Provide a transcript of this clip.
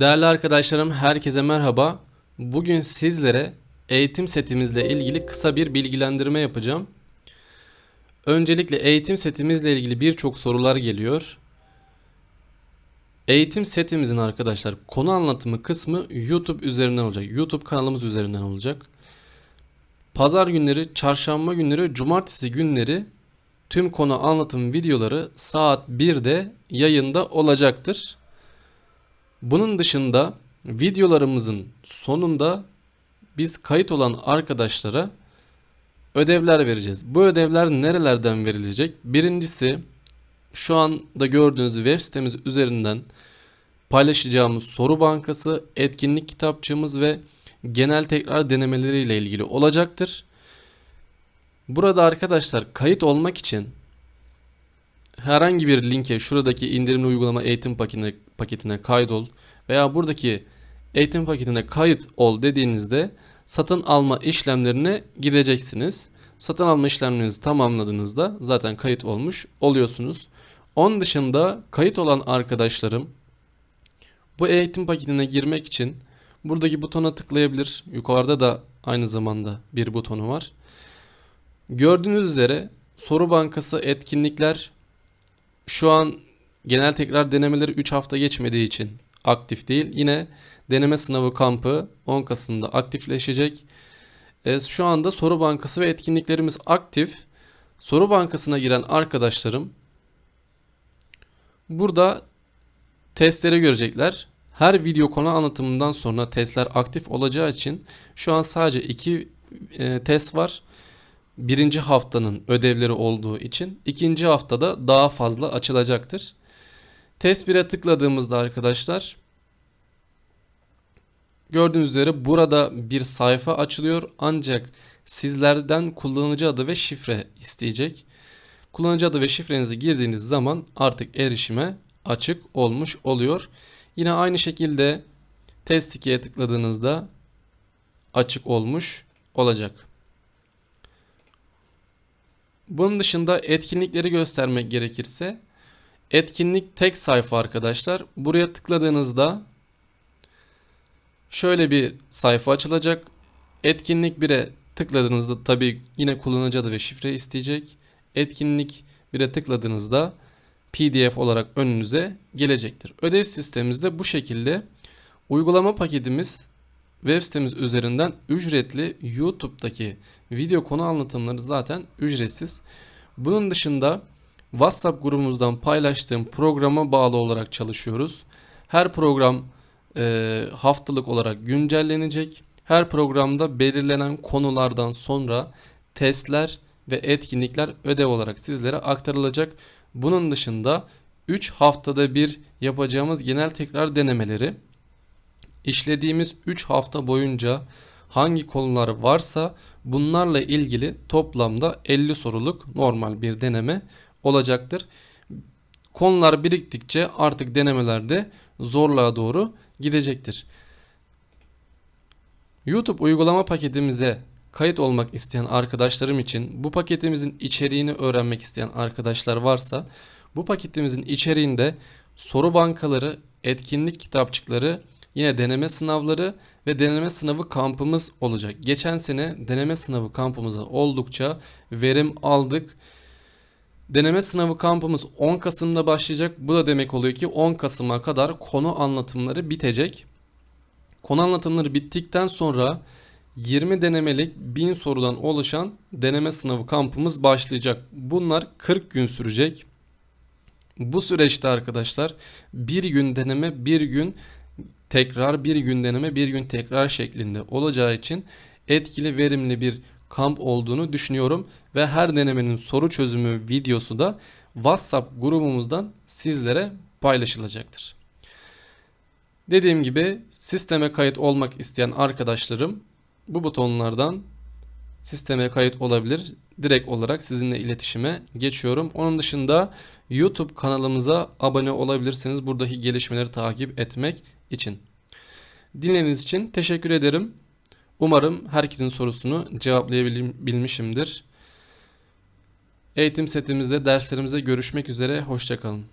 Değerli arkadaşlarım, herkese merhaba. Bugün sizlere eğitim setimizle ilgili kısa bir bilgilendirme yapacağım. Öncelikle eğitim setimizle ilgili birçok sorular geliyor. Eğitim setimizin arkadaşlar konu anlatımı kısmı YouTube üzerinden olacak. YouTube kanalımız üzerinden olacak. Pazar günleri, çarşamba günleri, cumartesi günleri tüm konu anlatım videoları saat 1'de yayında olacaktır. Bunun dışında videolarımızın sonunda biz kayıt olan arkadaşlara ödevler vereceğiz. Bu ödevler nerelerden verilecek? Birincisi şu anda gördüğünüz web sitemiz üzerinden paylaşacağımız soru bankası, etkinlik kitapçığımız ve genel tekrar denemeleri ile ilgili olacaktır. Burada arkadaşlar kayıt olmak için herhangi bir linke şuradaki indirimli uygulama eğitim paketine, paketine kaydol veya buradaki eğitim paketine kayıt ol dediğinizde satın alma işlemlerine gideceksiniz. Satın alma işlemlerinizi tamamladığınızda zaten kayıt olmuş oluyorsunuz. Onun dışında kayıt olan arkadaşlarım bu eğitim paketine girmek için buradaki butona tıklayabilir. Yukarıda da aynı zamanda bir butonu var. Gördüğünüz üzere soru bankası etkinlikler şu an genel tekrar denemeleri 3 hafta geçmediği için aktif değil. Yine deneme sınavı kampı 10 Kasım'da aktifleşecek. E, şu anda soru bankası ve etkinliklerimiz aktif. Soru bankasına giren arkadaşlarım burada testleri görecekler. Her video konu anlatımından sonra testler aktif olacağı için şu an sadece iki e, test var. Birinci haftanın ödevleri olduğu için ikinci haftada daha fazla açılacaktır. Test 1'e tıkladığımızda arkadaşlar gördüğünüz üzere burada bir sayfa açılıyor ancak sizlerden kullanıcı adı ve şifre isteyecek. Kullanıcı adı ve şifrenizi girdiğiniz zaman artık erişime açık olmuş oluyor. Yine aynı şekilde test 2'ye tıkladığınızda açık olmuş olacak. Bunun dışında etkinlikleri göstermek gerekirse etkinlik tek sayfa arkadaşlar. Buraya tıkladığınızda şöyle bir sayfa açılacak. Etkinlik 1'e tıkladığınızda tabi yine kullanıcı adı ve şifre isteyecek. Etkinlik 1'e tıkladığınızda PDF olarak önünüze gelecektir. Ödev sistemimiz de bu şekilde. Uygulama paketimiz web sitemiz üzerinden ücretli YouTube'daki video konu anlatımları zaten ücretsiz. Bunun dışında WhatsApp grubumuzdan paylaştığım programa bağlı olarak çalışıyoruz. Her program e, haftalık olarak güncellenecek. Her programda belirlenen konulardan sonra testler ve etkinlikler ödev olarak sizlere aktarılacak. Bunun dışında 3 haftada bir yapacağımız genel tekrar denemeleri işlediğimiz 3 hafta boyunca hangi konular varsa bunlarla ilgili toplamda 50 soruluk normal bir deneme olacaktır. Konular biriktikçe artık denemelerde zorluğa doğru gidecektir. YouTube uygulama paketimize kayıt olmak isteyen arkadaşlarım için bu paketimizin içeriğini öğrenmek isteyen arkadaşlar varsa bu paketimizin içeriğinde soru bankaları, etkinlik kitapçıkları, yine deneme sınavları ve deneme sınavı kampımız olacak. Geçen sene deneme sınavı kampımıza oldukça verim aldık. Deneme sınavı kampımız 10 Kasım'da başlayacak. Bu da demek oluyor ki 10 Kasım'a kadar konu anlatımları bitecek. Konu anlatımları bittikten sonra 20 denemelik 1000 sorudan oluşan deneme sınavı kampımız başlayacak. Bunlar 40 gün sürecek. Bu süreçte arkadaşlar bir gün deneme bir gün tekrar bir gün deneme bir gün tekrar şeklinde olacağı için etkili verimli bir kamp olduğunu düşünüyorum ve her denemenin soru çözümü videosu da WhatsApp grubumuzdan sizlere paylaşılacaktır. Dediğim gibi sisteme kayıt olmak isteyen arkadaşlarım bu butonlardan sisteme kayıt olabilir. Direkt olarak sizinle iletişime geçiyorum. Onun dışında YouTube kanalımıza abone olabilirsiniz. Buradaki gelişmeleri takip etmek için. Dinlediğiniz için teşekkür ederim. Umarım herkesin sorusunu cevaplayabilmişimdir. Eğitim setimizde derslerimizde görüşmek üzere. Hoşçakalın.